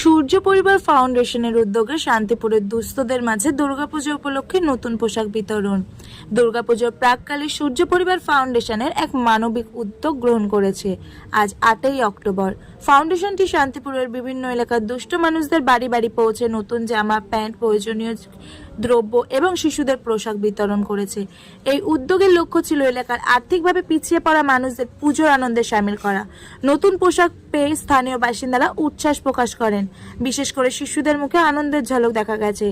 সূর্য পরিবার ফাউন্ডেশনের উদ্যোগে শান্তিপুরের দুস্থদের মাঝে দুর্গাপুজো উপলক্ষে নতুন পোশাক বিতরণ। দুর্গাপুজোর প্রাককালে সূর্য পরিবার ফাউন্ডেশনের এক মানবিক উদ্যোগ গ্রহণ করেছে। আজ আটই অক্টোবর। ফাউন্ডেশনটি শান্তিপুরের বিভিন্ন এলাকার দুষ্ট মানুষদের বাড়ি বাড়ি পৌঁছে নতুন জামা, প্যান্ট, প্রয়োজনীয় দ্রব্য এবং শিশুদের পোশাক বিতরণ করেছে। এই উদ্যোগের লক্ষ্য ছিল এলাকার আর্থিকভাবে পিছিয়ে পড়া মানুষদের পুজোর আনন্দে সামিল করা। নতুন পোশাক পেয়ে স্থানীয় বাসিন্দারা উচ্ছ্বাস প্রকাশ করেন। বিশেষ করে শিশুদের মুখে আনন্দের ঝলক দেখা গেছে।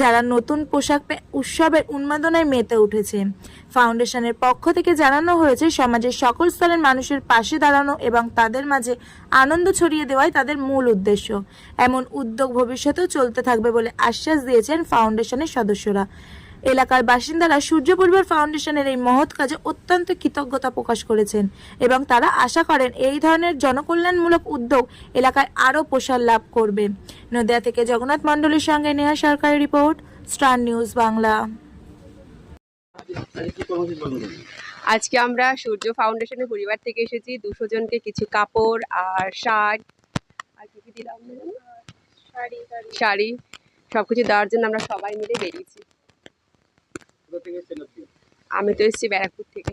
যারা নতুন পোশাক উৎসবের উন্মাদনায় মেতে উঠেছে। ফাউন্ডেশনের পক্ষ থেকে জানানো হয়েছে, সমাজের সকল স্তরের মানুষের পাশে দাঁড়ানো এবং তাদের মাঝে আনন্দ ছড়িয়ে দেওয়াই তাদের মূল উদ্দেশ্য। এমন উদ্যোগ ভবিষ্যতেও চলতে থাকবে বলে আশ্বাস দিয়েছেন ফাউন্ডেশনের সদস্যরা। এলাকার বাসিন্দারা সূর্য পরিবার ফাউন্ডেশনের এই মহৎ কাজে অত্যন্ত কৃতজ্ঞতা প্রকাশ করেছেন এবং তারা আশা করেন এই ধরনের জনকল্যাণমূলক উদ্যোগ এলাকায় আরও প্রসার লাভ করবে। নদিয়া থেকে জগন্নাথ মণ্ডলীর সঙ্গে নেহা সরকারি রিপোর্ট স্টার নিউজ বাংলা। আজকে আমরা সূর্য ফাউন্ডেশনের পরিবার থেকে এসেছি। দুশো জনকে কিছু কাপড় আর শার্ট আর কি কি দিলাম? শাড়ি শাড়ি সবকিছু দেওয়ার জন্য আমরা সবাই মিলে বেরিয়েছি। আমি তো এসেছি ব্যারাকপুর থেকে।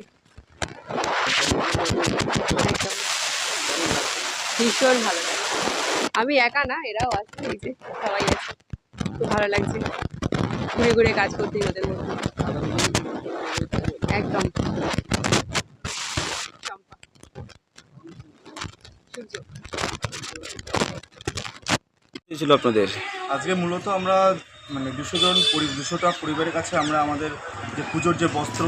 ভীষণ ভালো লাগে। আমি একা না এরাও আছে এই যে সবাই আছে। খুব ভালো লাগছে। ঘুরে ঘুরে কাজ করতে ওদের মধ্যে। একদম। চম্পা। সূর্য। ছিল আপনাদের। আজকে মূলত আমরা মানে দুশো জন পরি দুশোটা পরিবারের কাছে আমরা আমাদের যে পুজোর যে বস্ত্র,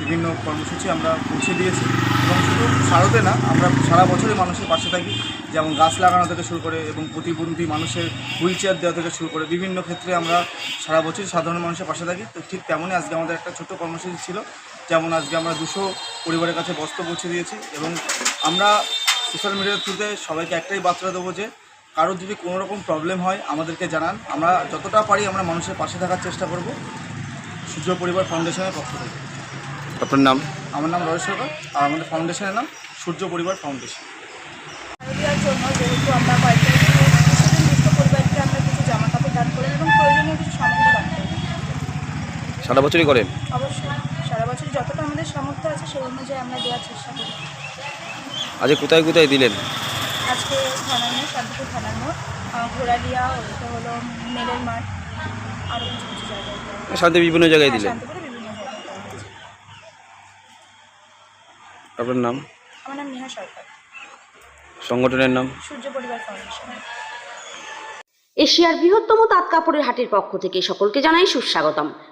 বিভিন্ন কর্মসূচি আমরা পৌঁছে দিয়েছি। এবং শুধু শারদে না, আমরা সারা বছরই মানুষের পাশে থাকি। যেমন গাছ লাগানো থেকে শুরু করে এবং প্রতিবন্ধী মানুষের হুইল চেয়ার দেওয়া থেকে শুরু করে বিভিন্ন ক্ষেত্রে আমরা সারা বছরই সাধারণ মানুষের পাশে থাকি। তো ঠিক তেমনই আজকে আমাদের একটা ছোট কর্মসূচি ছিল। যেমন আজকে আমরা দুশো পরিবারের কাছে বস্ত্র পৌঁছে দিয়েছি এবং আমরা সোশ্যাল মিডিয়ার থ্রুতে সবাইকে একটাই বার্তা দেবো যে কারোর যদি কোনো রকম প্রবলেম হয় আমাদেরকে জানান। আমরা যতটা পারি আমরা মানুষের পাশে থাকার চেষ্টা করব। সূর্য পরিবার ফাউন্ডেশনের পক্ষ থেকে। আপনার নাম? আমার নাম রয়েশ সরকার। আর আমাদের ফাউন্ডেশনের নাম সূর্য পরিবার ফাউন্ডেশন জন্য যেহেতু আমরা পরিবারকে আমরা কিছু জামা কাপড় দান করি এবং প্রয়োজনীয় কিছু সামগ্রী দান করি সারা বছরই করেন? অবশ্যই। সারা বছর যতটা আমাদের সামর্থ্য আছে সেই অনুযায়ী আমরা দেওয়ার চেষ্টা করি। আজ কোথায় কোথায় দিলেন? থানার মোড় শান্তিপুর থানার মোড় ঘোড়ালিয়া ওইটা হলো মেলের মাঠ আরও কিছু কিছু জায়গায় দেওয়া শান্তি বিভিন্ন জায়গায় হ্যাঁ, দিলেন শান্তিপুরে বিভিন্ন জায়গায় দেওয়া হয়েছে। আপনার নাম? আমার নাম নেহা সরকার। সংগঠনের নাম? সূর্য পরিবার ফাউন্ডেশন। এশিয়ার বৃহত্তম তাঁত কাপড়ের হাটের পক্ষ থেকে সকলকে জানাই সুস্বাগতম।